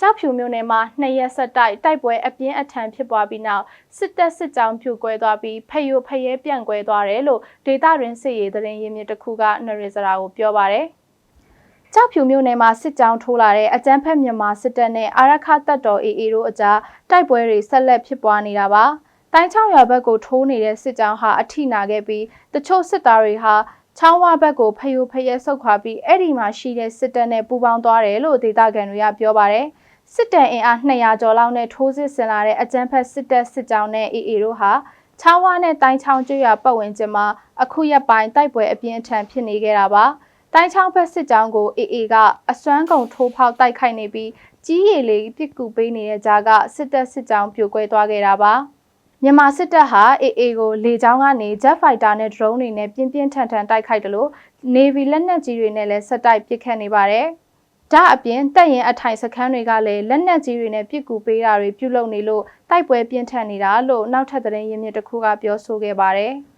ကြောက်ဖြူမြို့နယ်မှာနှစ်ရက်ဆက်တိုက်တိုက်ပွဲအပြင်းအထန်ဖြစ်ပွားပြီးနောက်စစ်တပ်စစ်ကြောင်းဖြူကွဲသွားပြီးဖယိုဖယဲပြန့်ကွဲသွားတယ်လို့ဒေသတွင်းစစ်ရေးသတင်းရင်းမြစ်တစ်ခုကနရေစရာကိုပြောပါရယ်ကြောက်ဖြူမြို့နယ်မှာစစ်ကြောင်းထိုးလာတဲ့အကြမ်းဖက်မြန်မာစစ်တပ်နဲ့အာရခတပ်တော် AA တို့အကြားတိုက်ပွဲတွေဆက်လက်ဖြစ်ပွားနေတာပါ။တိုင်းချောင်းရွာဘက်ကိုထိုးနေတဲ့စစ်ကြောင်းဟာအထိနာခဲ့ပြီးတချို့စစ်သားတွေဟာချောင်းဝဘက်ကိုဖယိုဖယဲဆုတ်ခွာပြီးအဲ့ဒီမှာရှိတဲ့စစ်တပ်နဲ့ပူးပေါင်းသွားတယ်လို့ဒေသခံတွေကပြောပါတယ်။ စစ်တပ်အင်အား200ကျော်လောက်နဲ့ထိုးစစ်ဆင်လာတဲ့အကြမ်းဖက်စစ်တပ်စစ်ကြောင်းနဲ့ AA တို့ဟာချောင်းဝနဲ့တိုင်းချောင်းကျွော်ပတ်ဝန်းကျင်မှာအခုရက်ပိုင်းတိုက်ပွဲအပြင်းအထန်ဖြစ်နေခဲ့တာပါ။တိုင်းချောင်းဘက်စစ်ကြောင်းကို AA ကအစွမ်းကုန်ထိုးဖောက်တိုက်ခိုက်နေပြီးကြီးရည်လေးပစ်ကူပေးနေတဲ့ကြားကစစ်တပ်စစ်ကြောင်းပြိုကွဲသွားခဲ့တာပါ။မြန်မာစစ်တပ်ဟာ AA ကိုလေကြောင်းကနေ Jet Fighter နဲ့ drone တွေနဲ့ပြင်းပြင်းထန်ထန်တိုက်ခိုက်တယ်လို့ Navy လက်နက်ကြီးတွေနဲ့လည်းဆက်တိုက်ပစ်ခတ်နေပါတယ်။ ဒါအပြင်တပ်ရင်အထိုင်စခန်းတွေကလည်းလက်နက်ကြီးတွေနဲ့ပစ်ကူပေးတာတွေပြုလုပ်နေလို့တိုက်ပွဲပြင်းထန်နေတာလို့နောက်ထပ်သတင်းရင်းမြစ်တစ်ခုကပြောဆိုခဲ့ပါတယ်။